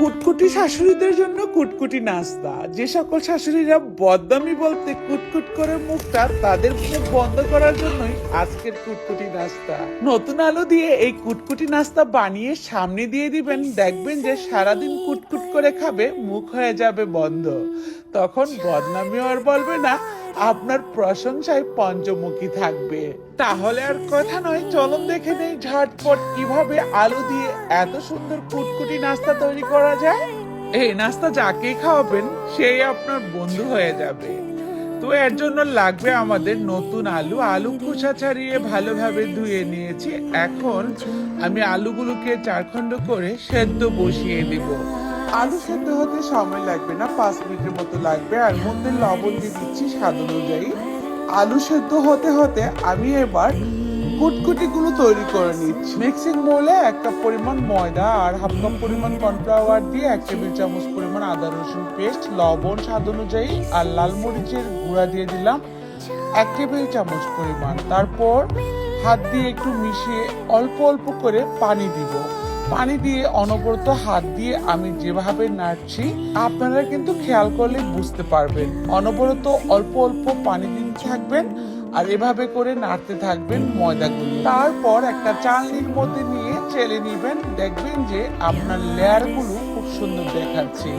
কুটকুটি শাশুড়িদের জন্য কুটকুটি নাস্তা। যে সকল শাশুড়িরা বদনামি বলতে কুটকুট করে মুখটা, তাদের মুখ বন্ধ করার জন্যই আজকের কুটকুটি নাস্তা। নতুন আলু দিয়ে এই কুটকুটি নাস্তা বানিয়ে সামনে দিয়ে দিবেন। দেখবেন যে সারাদিন কুটকুট করে খাবে, মুখ হয়ে যাবে বন্ধ। তখন বদনামিও আর বলবে না আপনার প্রশংসায় পঞ্চমুখী থাকবে। তাহলে আর কথা নয়, চলন দেখে নেই ঝটপট কীভাবে আলু দিয়ে এত সুন্দর কুটকুটি নাস্তা তৈরি করা যায়। এই নাস্তা যাকে খাওয়াবেন, সেই আপনার বন্ধু হয়ে যাবে। তো এর জন্য লাগবে আমাদের নতুন আলু। আলু খোসা ছাড়িয়ে ভালোভাবে ধুয়ে নিয়েছি। এখন আমি আলুগুলোকে চারখণ্ড করে সেদ্ধ বসিয়ে দিব। আলু সেদ্ধ হতে সময় লাগবে না, পাঁচ মিনিটের মতো লাগবে। আর মধ্যে লবণ দিয়ে দিচ্ছি স্বাদ অনুযায়ী। আলু সেদ্ধ হতে হতে আমি এবার কুটকুটি গুলো তৈরি করে নিচ্ছি। মিক্সিং মোলে এক কাপ পরিমাণ ময়দা আর হাফ কাপ পরিমাণ কর্নফ্লাওয়ার দিয়ে এক টেবিল চামচ পরিমাণ আদা, রসুন পেস্ট, লবণ স্বাদ অনুযায়ী আর লাল মরিচের গুঁড়া দিয়ে দিলাম এক টেবিল চামচ পরিমাণ। তারপর হাত দিয়ে একটু মিশিয়ে অল্প অল্প করে পানি দিব। পানি দিয়ে অনবরত হাত দিয়ে আমি যেভাবে নাড়ছি, আপনারা কিন্তু খেয়াল করলে বুঝতে পারবেন। অনবরত অল্প অল্প পানি দিতে থাকবেন আর এভাবে করে নাড়তে থাকবেন ময়দাগুলো। তারপর একটা চালনির মধ্যে নিয়ে চেলে নিবেন। দেখবেন যে আপনার লেয়ারগুলো খুব সুন্দর দেখাচ্ছে।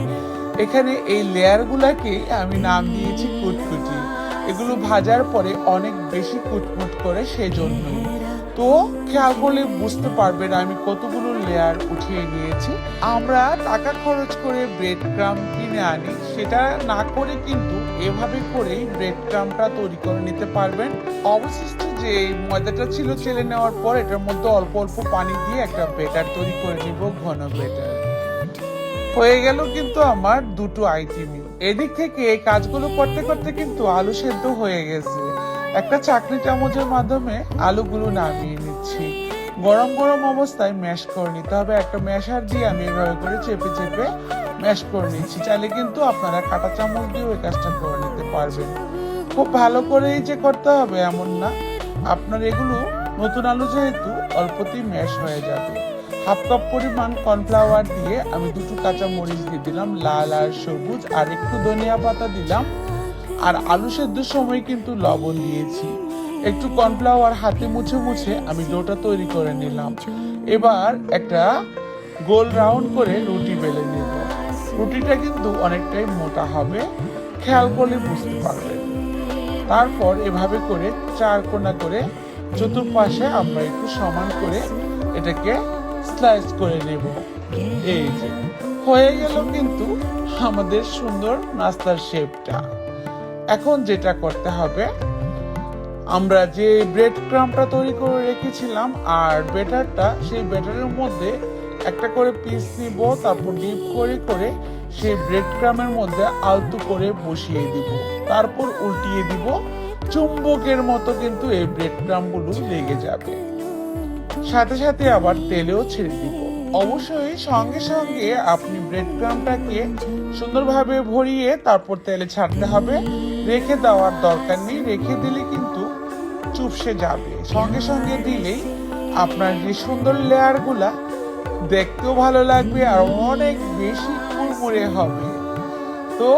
এখানে এই লেয়ার গুলাকে আমি নাম দিয়েছি কুটকুটি। এগুলো ভাজার পরে অনেক বেশি কুটকুট করে সেজন্যই তো খেয়াল করলে বুঝতে পারবেন আমি কতগুলো লেয়ার উঠিয়ে নিয়েছি। আমরা টাকা খরচ করে ব্রেড ক্রাম কিনে আনি, সেটা না করে কিন্তু এভাবে করেই ব্রেড ক্রামটা তৈরি করে নিতে পারবেন। অবশিষ্ট যে ময়দাটা ছিল চেলে নেওয়ার পর এটার মধ্যে অল্প অল্প পানি দিয়ে একটা বেটার তৈরি করে নিব, ঘন বেটার হয়ে গেল কিন্তু আমার দুটো আইটেমই। এদিক থেকে এই কাজগুলো করতে করতে কিন্তু আলু সেদ্ধ হয়ে গেছে। একটা চাকরি চামচের মাধ্যমে আলুগুলো নামিয়ে নিচ্ছি। গরম গরম অবস্থায় ম্যাশ করে নিতে হবে। একটা ম্যাশার দিয়ে আমি এভাবে করে চেপে চেপে ম্যাশ করে নিচ্ছি। চাইলে কিন্তু আপনারা কাঁটা চামচ দিয়ে ওই কাজটা করে নিতে পারবেন। খুব ভালো করেই যে করতে হবে এমন না। আপনার এগুলো নতুন আলু যেহেতু অল্পতেই ম্যাশ হয়ে যাবে। হাফ কাপ পরিমাণ কর্নফ্লাওয়ার দিয়ে আমি দুটো কাঁচা মরিচ দিয়ে দিলাম, লাল আর সবুজ, আর একটু ধনিয়া পাতা দিলাম। আর আলু সেদ্ধর সময় কিন্তু লবণ দিয়েছি। একটু কর্নফ্লাওয়ার হাতে মুছে মুছে আমি ডোটা তৈরি করে নিলাম। এবার একটা গোল রাউন্ড করে রুটি বেলে নেব। রুটিটা কিন্তু অনেকটাই মোটা হবে, খেয়াল করলে বুঝতে পারবেন তারপর এভাবে করে চার কোনা করে চতুর্পাশে আমরা একটু সমান করে এটাকে স্লাইস করে নেব। এই যে, হয়ে গেল কিন্তু আমাদের সুন্দর নাস্তার শেপটা। এখন যেটা করতে হবে, আমরা যে ব্রেড ক্রামটা তৈরি করে রেখেছিলাম আর বেটারটা সেই বেটারের মধ্যে একটা করে পিস নিব তারপর ডিপ করে করে সেই ব্রেড ক্রামের মধ্যে আলতু করে বসিয়ে দিব। তারপর উল্টিয়ে দিব, চুম্বকের মতো কিন্তু এই ব্রেড ক্রামগুলো লেগে যাবে। সাথে সাথে আবার তেলেও ছেড়ে দিব। অবশ্যই সঙ্গে সঙ্গে আপনি ব্রেড ক্রামটাকে সুন্দরভাবে ভরিয়ে তারপর তেলে ছাড়তে হবে। রেখে দেওয়ার দরকার নেই, রেখে দিলে কিন্তু চুপসে যাবে। সঙ্গে সঙ্গে দিলেই আপনার যে সুন্দর লেয়ারগুলা দেখতেও ভালো লাগবে আর অনেক বেশি কুড়মুড়ে হবে। তো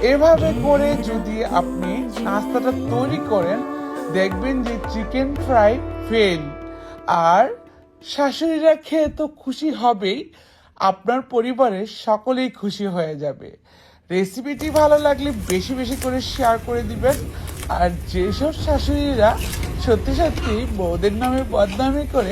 এভাবে করে যদি আপনি নাস্তাটা তৈরি করেন, দেখবেন যে চিকেন ফ্রাই ফেল। আর শাশুড়িরা খেয়ে তো খুশি হবেই, আপনার পরিবারের সকলেই খুশি হয়ে যাবে। রেসিপিটি ভালো লাগলে বেশি বেশি করে শেয়ার করে দিবেন। আর যেসব শাশুড়িরা সত্যি সত্যি বৌদের নামে বদনামি করে